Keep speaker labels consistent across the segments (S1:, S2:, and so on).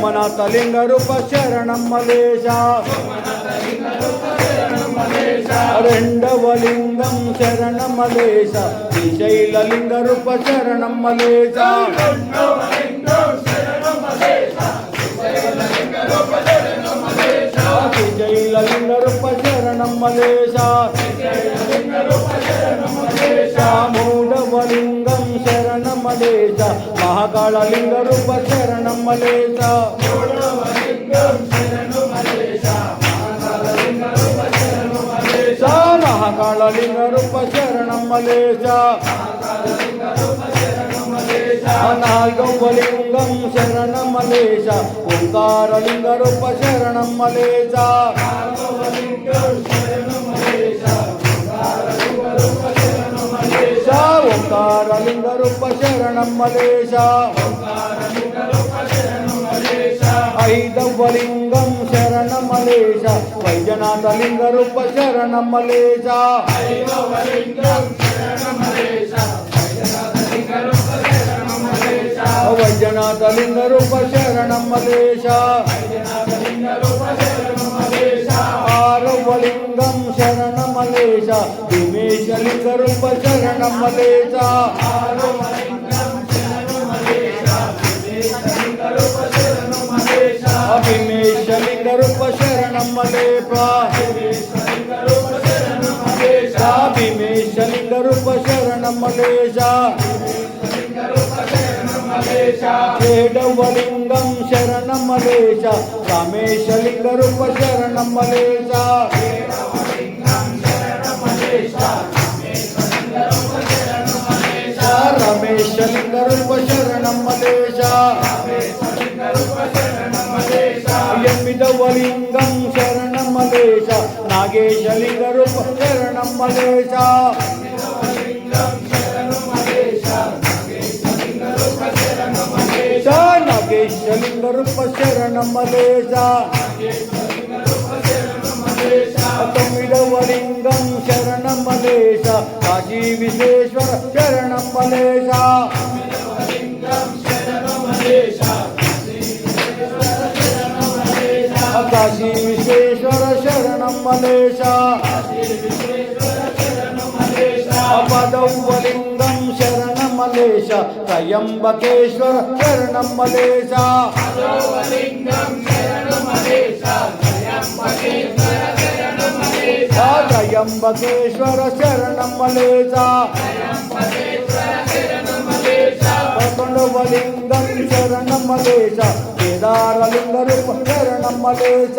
S1: సోమనాథ లింగ రూప శరణం రెండవ లింగం శరణం మలేశ శ్రీశైల లింగ రూప శరణం మలేశ శ్రీశైల లింగ రూప శరణం మూడవ లింగం శరణం మలేశ మహాకాళ లింగ రూప శరణం మలేశ మహాకాళ లింగ రూప శరణం మలేశ శరణం మలేశ ఐదవ శరణం మలేశ వైద్యనాథ లింగ రూప శరణం మలేశ వైద్యనాథ లింగ రూప శరణం మలేశ ఆరవ లింగం శరణం రూప శరణమలేశ ఆరవలింగం శరణం మలేప భీమేశ రూప రూప రమేశ నాగేశలింగ రూప శరణం మలేశ. నాగేశలింగ రూప శరణం మలేశ. తొమ్మిదవ లింగం శరణం మలేశ. కాశీ విశ్వేశ్వర శరణం మలేశ. కాశీ శరణం మలేశ పదవ లింగం త్రయంబకేశ్వర శరణం మలేశ త్రయంబకేశ్వర శరణం మలేశ పదకొండవ లింగం శరణం మలేశ కేదార రూప శరణం మలేశ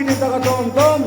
S1: minutes à la tombe.